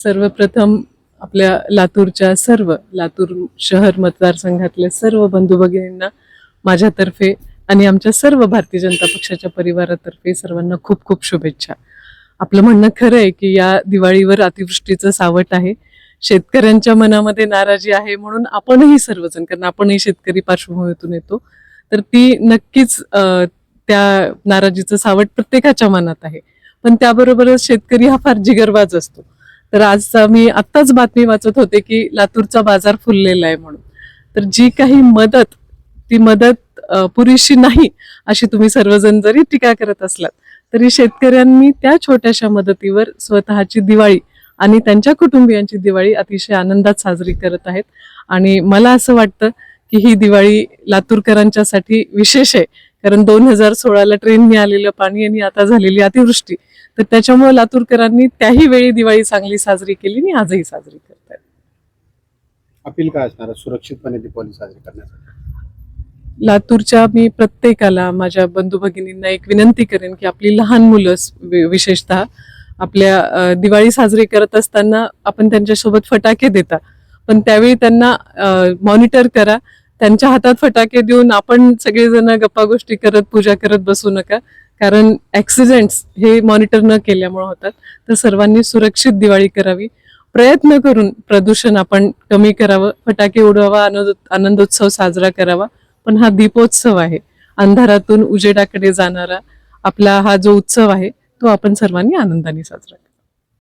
सर्वप्रथम आपल्या लातूरच्या सर्व लातूर शहर मतदारसंघातल्या सर्व बंधू भगिनींना माझ्यातर्फे आणि आमच्या सर्व भारतीय जनता पक्षाच्या परिवारातर्फे सर्वांना खूप खूप शुभेच्छा. आपलं म्हणणं खरं आहे की या दिवाळीवर अतिवृष्टीचं सावट आहे. शेतकऱ्यांच्या मनामध्ये नाराजी आहे म्हणून आपणही सर्वजण कारण आपणही शेतकरी पार्श्वभूमीतून येतो. तर ती नक्कीच त्या नाराजीचं सावट प्रत्येकाच्या मनात आहे. पण त्याबरोबरच शेतकरी हा फार जिगरबाज असतो. तर आज मी आत्ताच बातमी वाचत होते की लातूरचा बाजार फुललेला आहे म्हणून. तर जी काही मदत ती मदत पुरेशी नाही अशी तुम्ही सर्वजण जरी टीका करत असलात तरी शेतकऱ्यांनी त्या छोट्याशा मदतीवर स्वतःची दिवाळी आणि त्यांच्या कुटुंबियांची दिवाळी अतिशय आनंदात साजरी करत आहेत. आणि मला असं वाटतं की ही दिवाळी लातूरकरांच्यासाठी विशेष आहे कारण दोन हजार सोळाला ट्रेननी आलेलं पाणी आणि आता झालेली अतिवृष्टी तर त्याच्यामुळे लातूरकरांनी त्याही वेळी दिवाळी चांगली साजरी केली आणि आजही साजरी करतात अपील काय असणार सुरक्षितपणे दीपावली साजरी करण्यासाठी? लातूरच्या मी प्रत्येकाला माझ्या बंधू भगिनींना एक विनंती करेन की आपली लहान मुलं विशेषतः आपल्या दिवाळी साजरी करत असताना आपण त्यांच्यासोबत फटाके देता. पण त्यावेळी त्यांना मॉनिटर करा. त्यांच्या हातात फटाके देऊन आपण सगळेजण गप्पा गोष्टी करत पूजा करत बसू नका. कारण ऍक्सिडेंट्स हे मॉनिटर न केल्यामुळे होतात. तर सर्वांनी सुरक्षित दिवाळी करावी. प्रयत्न करून प्रदूषण आपण कमी करावं. फटाके उडवावा आनंद आनंदोत्सव साजरा करावा. पण हा दीपोत्सव आहे. अंधारातून उजेडाकडे जाणारा आपला हा जो उत्सव आहे तो आपण सर्वांनी आनंदाने साजरा करू